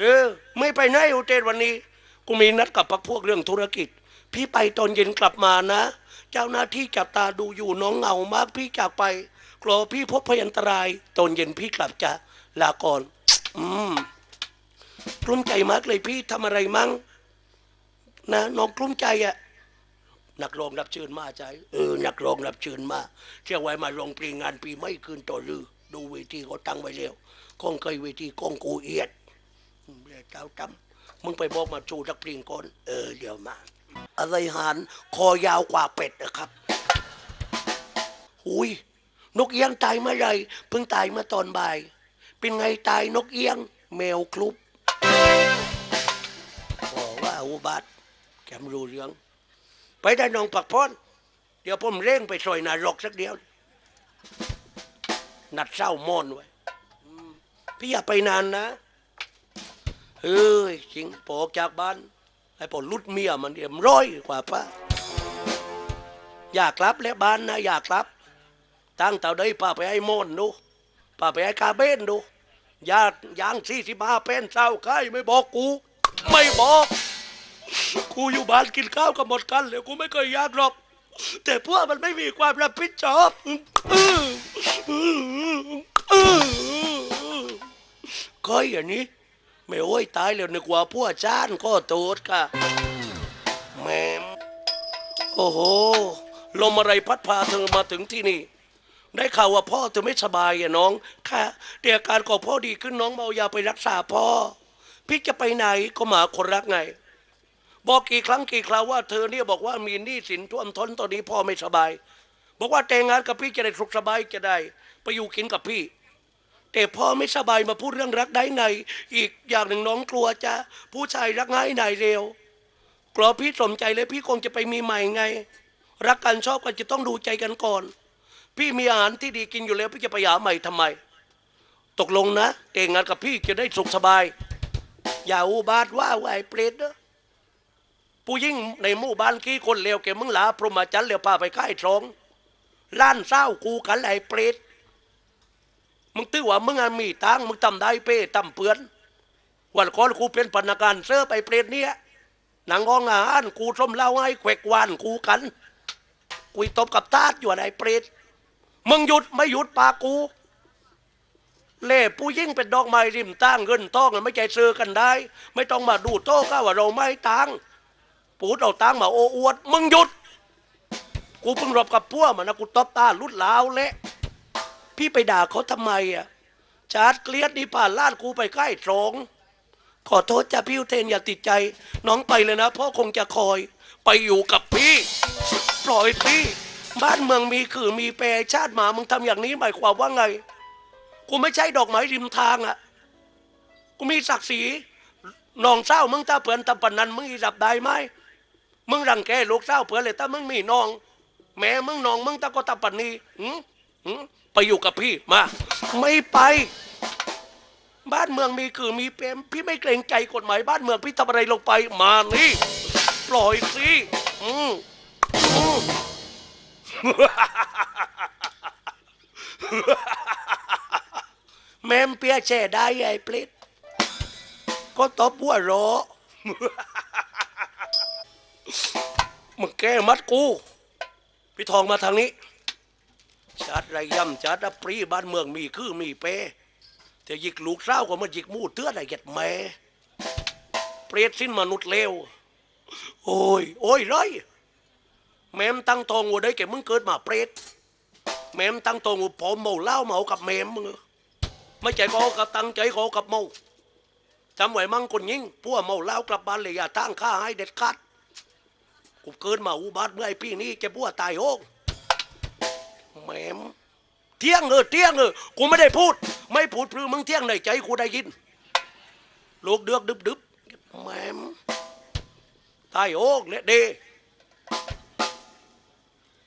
เออ ไม่ไปไหนอุเทนวันนี้ กูมีนัดกับพักพวกเรื่องธุรกิจ พี่ไปตอนเย็นกลับมานะ เจ้าหน้าที่จับตาดูอยู่น้องเหงามากพี่จากไปกลัวพี่พบพยันตราย ตอนเย็นพี่กลับจะลาก่อน อืมกลุ้มใจมากเลยพี่ทำอะไรมั้งนะน้องกลุ้มใจอะนักร้องรับเชิญมาใจเออนักร้องรับเชิญมาเที่ยวไว้มาลงปรีงานปีไม่คืนต่อลือ ดูเวทีเขาตั้งไว้แล้วก้องเคยเวทีก้องกูเอียด อืมแล้วเจ้าจำมึงไปบอกมาจูทักปรีงก่อนเออเดี๋ยวมา อะไรหานคอยาวกว่าเป็ดนะครับหุยนกเอี้ยงตายเมื่อไรเพิ่งตายเมื่อตอนบ่าย เป็นไงตายนกเอี้ยง แมวคลุบบอกว่าอุบัติแกมรู้เรื่อง ไปได้นองปักพอนเดี๋ยวผมเร่งไปซอยนารกสักเดียว นัดเศร้ามอนไว้พี่อย่าไปนานนะ เฮ้ยจริงพอออกจากบ้านไอ้พอลุดเมียมันเอ็มร้อยกว่าป้าอยากรับและบ้านนะอยากรับ ตั้งแต่ได้พาไปให้มอนดูพาไปให้กาเบนดูยาย่างสี่สิบห้าเป็นเศร้าใครไม่บอกกู ไม่บอกกูอยู่บ้านกินข้าวกับหมดกันเลยกูไม่เคยอยากหรอก แต่พวกมันไม่มีความรับผิดชอบเคยอย่างนี้ ไม่โอ้ยตายแล้วนึกว่าพวกจานก็โตดค่ะแหม่มโอ้โหลมอะไรพัดพาเธอมาถึงที่นี่ ได้ข่าวว่าพ่อเธอไม่สบายอะน้อง ค่ะแต่อาการของพ่อดีขึ้นน้องเมายาไปรักษาพ่อ พี่จะไปไหนก็หมาคนรักไง บอกกี่ครั้งกี่คราวว่าเธอเนี่ยบอกว่ามีหนี้สินท่วมท้นตอนนี้พ่อไม่สบาย บอกว่าแต่งงานกับพี่จะได้สุขสบายจะได้ ไปอยู่กินกับพี่ แต่พ่อไม่สบายมาพูดเรื่องรักได้ไง อีกอย่างหนึ่งน้องกลัวจะผู้ชายรักง่ายนายเร็วกลัวพี่สมใจเลยพี่คงจะไปมีใหม่ไง รักกันชอบกันจะต้องดูใจกันก่อน พี่มีอาหารที่ดีกินอยู่แล้วพี่จะไปหาใหม่ทำไม ตกลงนะแต่งงานกับพี่จะได้สุขสบาย อย่าอุบาทว่าไอ้เปรตนะผู้ยิ่งในหมู่บ้านกี้คนเลวแกมึงหลาพรหมจันทร์เลวพาไปค่ายทรองล้านเศร้ากูกันไอ้เปรต มึงตื้อว่ามึงอะมีตังมึงทำได้เป้ทำเปือนวันก่อนกูเป็นพนักงานเสื้อไปเปรตเนี่ยหนังห้องอาหารกูส้มเหล้าให้แขวกวานกูกันกุยตบกับตาดอยู่ไอ้เปรตมึงหยุดไม่หยุดปากู เล่ผู้ยิ่งเป็นดอกไม้ริมตั้งเงินต้องไม่ใจซื้อกันได้ ไม่ต้องมาดูโต้ก็ว่าเราไม่ตังปูดเอาตังมาโอ้อวด มึงหยุด กูเพิ่งรบกับพวกมันนะกูตบตาลุดลาวเละ พี่ไปด่าเขาทำไมอะชาร์จเกลียดนี่ผ่านลาดกูไปใกล้ตรงขอโทษจ้ะพี่อุเทนอย่าติดใจ น้องไปเลยนะพ่อคงจะคอย ไปอยู่กับพี่ ปล่อยพี่บ้านเมืองมีคือมีแปรชาติหมามึงทำอย่างนี้หมายความว่าไง กูไม่ใช่ดอกไม้ริมทางอะกูมีศักดิ์ศรีน้องเศร้ามึงถ้าเผื่อนตำปนนันมึงอีรับได้ไหมมึงรังแกลูกเศร้าเผื่อเลยถ้ามึงมีน้อง แม่มึงน้องมึงตะก็ตะปันนี้หืมหืม ไปอยู่กับพี่มา ไม่ไป บ้านเมืองมีคือมีเปรมพี่ไม่เกรงใจกฎหมายบ้านเมืองพี่ทำอะไรลงไปมานี่ปล่อยสิอืมอืม แม่มเปียแช่ได้ไอ้เปลิดก็ตบหัวเรอ มึงแก้มัดกู พี่ทองมาทางนี้ จัดไรย่ำจัดอะปรีบ้านเมืองมีคือมีเปแต่ยิกลูกเศร้าก็มายิกมู่เตื้อได้เก็ดแม่เปรตสิ้นมนุษย์เลวโอ้ย โอ้ยไรแม่มตั้งทองวัวได้แกมึงเกิดมาเปรตแม่มตั้งทองวัวผมเมาเหล้าเมากับแม่มมึงไม่ใจก็กับตั้งใจก็กับเมาจำไว้มั่งคนยิ่งพวกเมาเหล้ากลับบ้านเลยอย่าตั้งค่าให้เด็ดขาดกูเกินมาอุบัติเมื่อไอพี่นี้จะบัวตายโง เที่ยงเออเที่ยงเออกูไม่ได้พูด ไม่พูดพรือมึงเที่ยงในใจกูได้ยินลูกเดือกดึบดึบแหมมตายโหงเนี่ยเด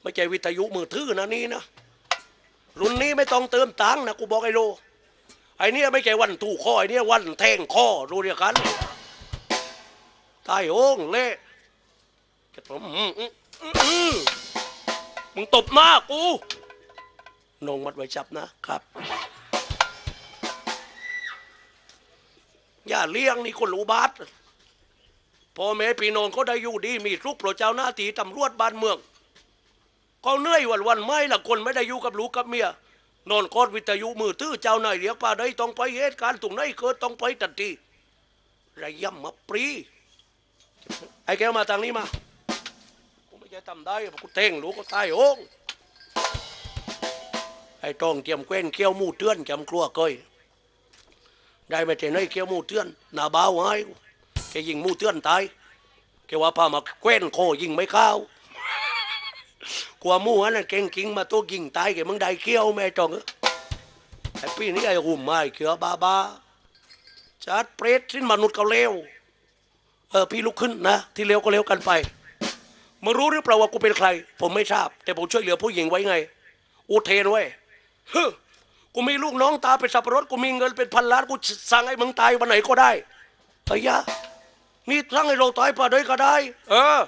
ไม่ใช่วิทยุมือถือนะนี่นะรุ่นนี้ไม่ต้องเติมตังค์นะกูบอกไอ้โลไอ้เนี่ยไม่ใช่วันถูกคอไอ้เนี่ยวันแทงคอรู้เดียกันตายโหงเละผมอืมอืมอืมอืมมึงตบหน้ากู นงมัดไว้จับนะครับอย่าเลี้ยงนี่คนรู้บาสพ่อแม่พี่น้องก็ได้อยู่ดีมีทุกข์เพรเจ้าหน้าที่ตำรวจบ้านเมืองก็เหนื่อยวันวันไม่ละคนไม่ได้อยู่กับลูกกับเมียนอนกอดวิทยุมือถือเจ้าหน่ายเรียกป่าได้ต้องไปเหตุการณ์ตรงไหนเกิดต้องไปทันทีระยำมาปรีไอ้แกมาทางนี้มากูไม่ใช่ทำได้กูเท่งลูกก็ตายโอง ไอ้ต้องเตรียมแกว้นเคี้ยวมูเตือนจำกลัวเกยได้ไม่เจนไอ้เคี้ยวมูเตือนหน้าบ้าวให้แกยิงมูเตือนตายแกว่าพามาแกว้นโคยิงไม่เข้ากลัวมูอันนั้นเก่งกิงมาตัวยิงตายแกมึงได้เคี้ยวแม่จองไอ้ปีนี้ไอ้หุ่มไม้เขียวบ้าบ้าจัดเปรตสิ้นมนุษย์เขาเลวเออพี่ลุกขึ้นนะ ที่เร็วก็เร็วกันไปมึงรู้หรือเปล่าว่ากูเป็นใคร ผมไม่ทราบ แต่ผมช่วยเหลือผู้หญิงไว้ไง อุเทนไว้ ฮึกูมีลูกน้องตาเป็นสับปะรดกูมีเงินเป็นพันล้านกูสั่งให้มึงตายวันไหนก็ได้เฮ้ยะนี่สั่งให้เราตายป่าด้วยก็ได้ เออ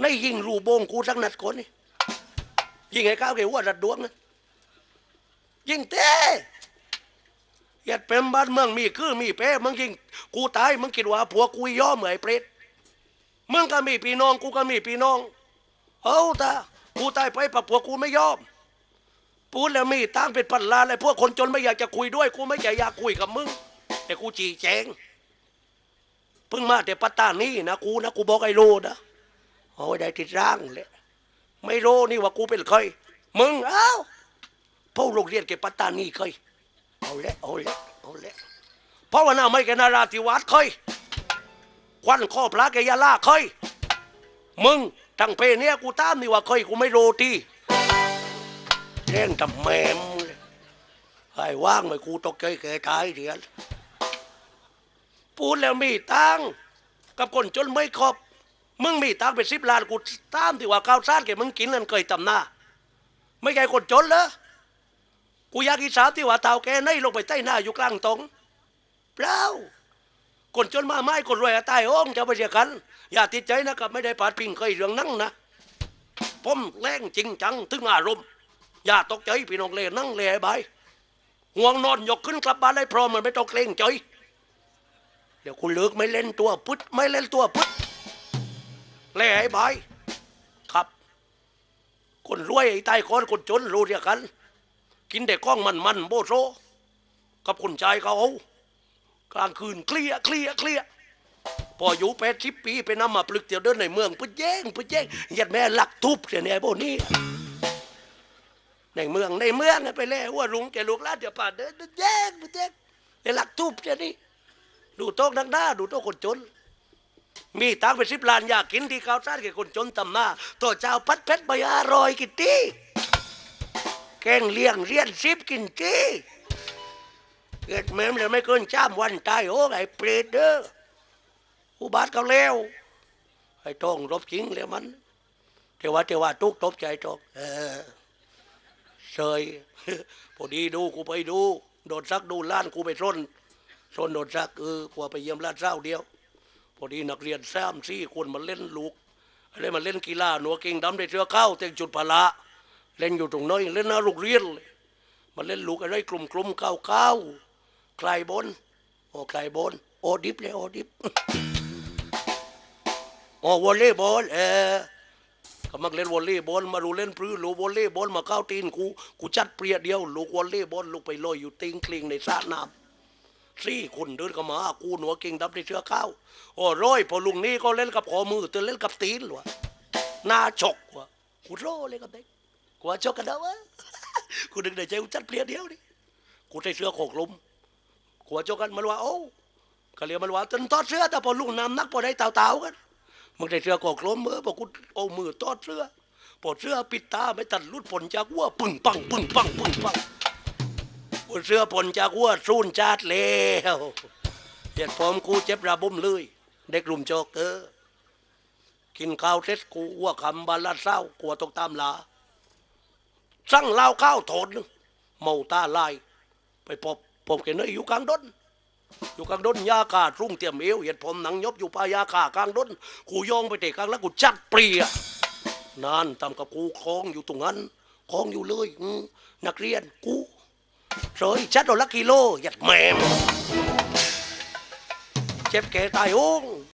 ในยิงรูโบงกูสักนัดคนนี่ยิงไอ้ก้าวเกว่าดัดดวงนะยิงเต้เหตุเป็นบ้านเมืองมีคือมีเป้มึงยิงกูตายมึงคิดว่าผัวกูย่อเหมือนไอ้เปรตมึงก็มีพี่น้องกูก็มีพี่น้อง เอาตากูตายไปปะผัวกูไม่ยอม พูแล้วมีตั้งเป็นพันล้านเลยพวกคนจนไม่อยากจะคุยด้วย กูไม่อยากคุยกับมึงแต่กูจีแจงเพิ่งมาแต่ปัตตานีนะกูนะกูบอกไอ้โลนะโอ้ยได้ติดร่างเลยไม่รู้นี่ว่ากูเป็นใครมึงเอ้าพวกโรงเรียนเก็บปัตตานีเคยเอาละเอาละเอาละเพราะว่าหน้าไม่แกนาราธิวาสเคยควันข้อพระแกยาล่าเคยมึงทั้งเพเนี้ยกูตามนี่ว่าเคยกูไม่โรตี เร่งทำแมมเลยไอ้ว่างไปกูตกใจแกตายเดียนพูดแล้วมีตังกับคนจนไม่ครบ มึงมีตังเป็นสิบล้านกูตามที่ว่าข้าวสารแกมึงกินนั่นเคยตำหน้า ไม่ใช่คนจนเหรอกูอยากอีสาวที่ว่าเต่าแกในลงไปใต้หน้าอยู่กลางตรงเปล่าคนจนมาไม้คนรวยตายอ้งจะไปเสียกัน อย่าติดใจนะครับไม่ได้ปาดพิงเคยเรื่องนั่งนะผมแรงจริงจังถึงอารมณ์ อย่าตกใจพี่น้องเลยนั่งเลยไอ้ใบายห่วงนอนยกขึ้นกลับบ้านได้พร้อมมันไม่ต้องเกรงใจเดี๋ยวคุณเลิกไม่เล่นตัวพุดไม่เล่นตัวพุดเลยไอ้ใบายครับ คนรวยไอ้ใต้คนคนจนรู้เรียกกัน กินแต่ก้องมันมันโบโซกับคนชายเขากลางคืนเคลียเคลียเคลียพออยู่แปดสิบปีไปนำมาปลึกเตียวเดินในเมืองพึ่แย่งพึ่แย่งยัดแม่หลักทุบเสียเนี่ยพวกนี้ ในเมืองในเมืองไปแล้วว่าลุงแกลูกลานเดี๋ยวป่านเดินแย่งพึ่แย่งในหลักทุบเสียนี่ดูโต๊ะนักหน้าดูโต๊ะคนจน มีตังไปสิบล้านอยากกินที่ข้าวสารแกคนจนตำหน้าตัวเจ้าพัดเพชรใบอร่อยกินดีแกงเลี้ยงเรียนซิบกินจีเกิดแม่มเลยไม่เกินจ้ามวันตายโอ้ไอ้เปรตเด้ออุบาทเขาแล้วไอ้ต้องรบจริงเลยมันเทว่าเทว่าตุกตบใจตกเออ เฉยพอดีดูกูไปดู โดดซักดูล้านกูไปส้นส้นโดดซักเออกูไปเยี่ยมล้านเศร้าเดียว พอดีนักเรียนแซมซี่คนมาเล่นลูกอะไรมาเล่นกีฬาหนัวเก่งดำได้เสื้อเข้าเต็งจุดพละเล่นอยู่ตรงน้อยเล่นหน้าโรงเรียนเลยมาเล่นลูกอะไรกลุ่มกลุ่มเก้าเก้าใครบนโอ้ใครบนโอดิบเลยโอดิบโอวอลเลย์บอลเออ ก็มักเล่นวอลเลย์บอลมาดูเล่นปลื้ลูกวอลเลย์บอลมาเข้าตีนกูกูจัดเปรียเดียวลูกวอลเลย์บอลลูกไปลอยอยู่ติงคลิงในสระน้ำสี่คนเดินเข้ามาหากูหนัวเก่งดับในเชือกข้าวโอ้ร้อยพอลุงนี้ก็เล่นกับขอมือเตือเล่นกับตีนวะหน้าฉกวะกูโร่เลยกับเด็กกูว่าชกกันแล้ววะกูนึกในใจกูจัดเปลี่ยนเดียวนี่กูใส่เสื้อโขกลมกูว่าชกกันมันว่าโอ้ก็เรียกมันว่าจนทอดเสื้อแต่พอลูกน้ำนักพอได้เต่าๆกัน มึงใส่เสื้อโขกลมเมื่อพอกูเอามือทอดเสื้อพอดเสื้อปิดตาไม่ตัดลุดผลจากวัวปึ่งปังปึ่งปังปึ่งปังพอเสื้อผลจากวัวสูนจาดแล้วเหตุผมกูเจ็บระบุมเลย เด็กรุมโจกเออกินข้าวเสร็จกูอ้วกคำบาลาเศร้ากลัวตกตามลาสั่งเหล้าข้าวโถนหนึ่งเมาตาลาย ไปพบพบแกเนยอยู่กลางดน อยู่กลางดนยากาศรุ่งเตรียมเอวเห็ดผมหนังยบอยู่ปลายาขากลางดนกูยองไปเตะกลางแล้วกูจัดเปรียนานทำกับกูคล้องอยู่ตรงนั้นคล้องอยู่เลยนักเรียนกูเฉยชัดโดนละกิโลหยัดแมมเจ็บแก่ตายโอ้ง